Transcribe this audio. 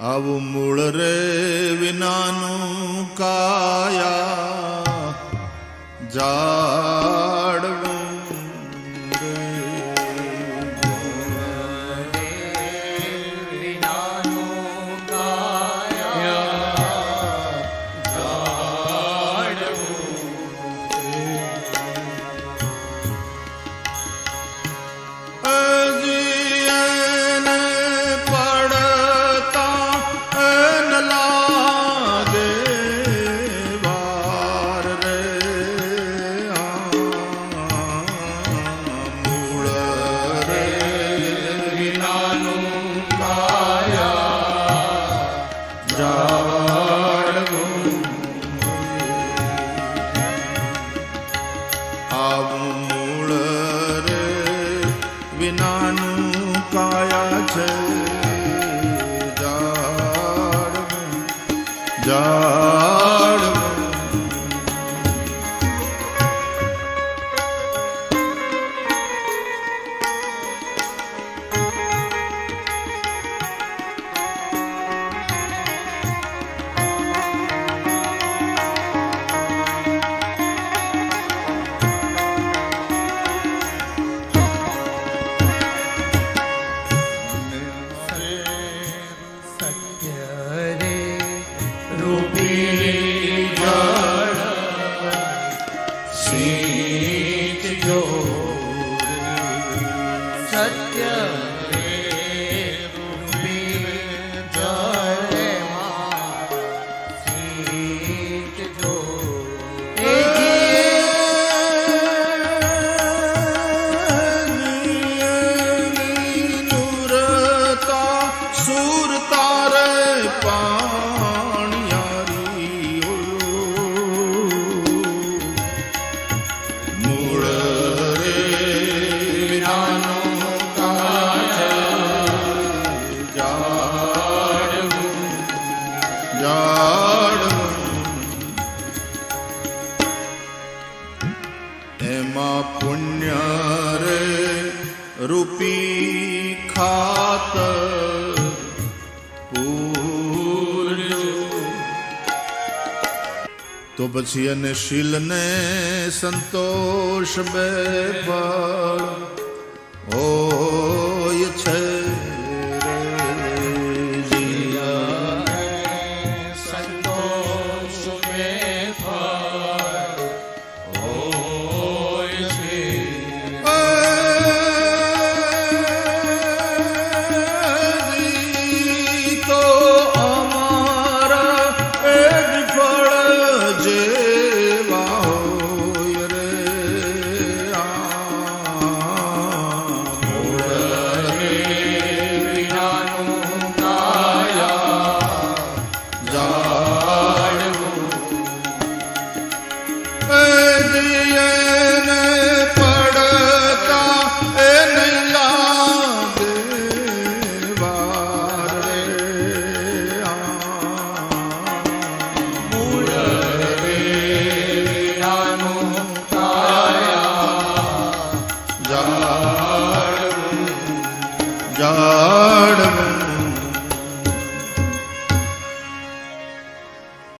આવું મૂળ રે વિનાનું કાયા. જાડવું વિનાનું કાયા છે જાડવું જાડવું सत्य એમાં પુણ્ય રે રૂપી ખાત પૂર્યું તો પછી એને શીલને સંતોષ બે ફળ. ઓ જાડવો